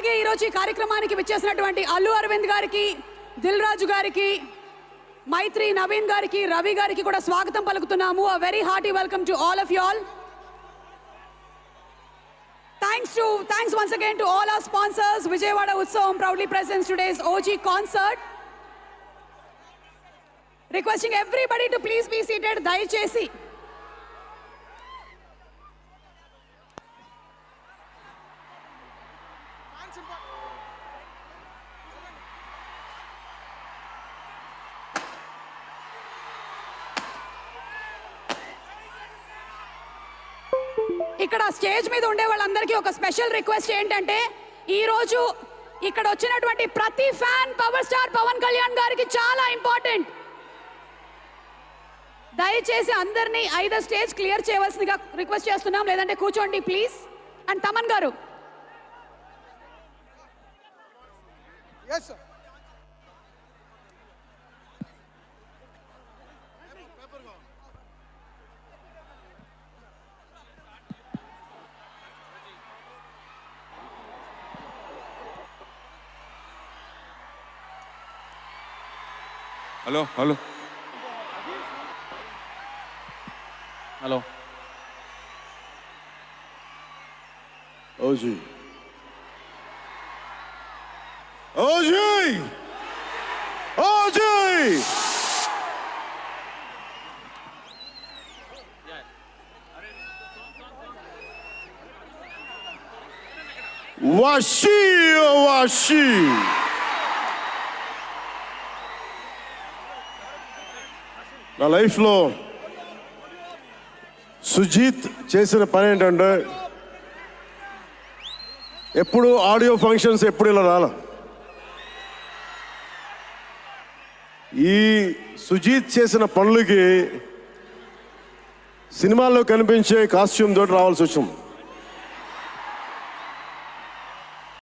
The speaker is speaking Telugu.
అలాగే ఈరోజు ఈ కార్యక్రమానికి విచ్చేసినటువంటి అల్లు అరవింద్ గారికి దిల్ రాజు గారికి మైత్రి నవీన్ గారికి రవి గారికి కూడా స్వాగతం పలుకుతున్నాము. A very hearty welcome to all of you all thanks to thanks once again to all our sponsors Vijayawada Utsavam proudly presents today's OG concert requesting everybody to please be seated దయచేసి ఇక్కడ స్టేజ్ మీద ఉండే వాళ్ళందరికీ ఒక స్పెషల్ రిక్వెస్ట్ ఏంటంటే ఈరోజు ఇక్కడ వచ్చినటువంటి ప్రతి fan power star Pawan Kalyan గారికి చాలా ఇంపార్టెంట్. దయచేసి అందరినీ ఐదో స్టేజ్ క్లియర్ చేయవలసిందిగా రిక్వెస్ట్ చేస్తున్నాం లేదంటే కూర్చోండి ప్లీజ్ అండ్ తమన్ గారు Yes, sir. Hello hello hello Oji. Oji! Oji! Washi, washi. నా లైఫ్లో సుజీత్ చేసిన పని ఏంటంటే ఎప్పుడు ఆడియో ఫంక్షన్స్ ఎప్పుడు ఇలా రాలే ఈ సుజీత్ చేసిన పనులకి సినిమాల్లో కనిపించే కాస్ట్యూమ్ తోటి రావాల్సి వచ్చింది.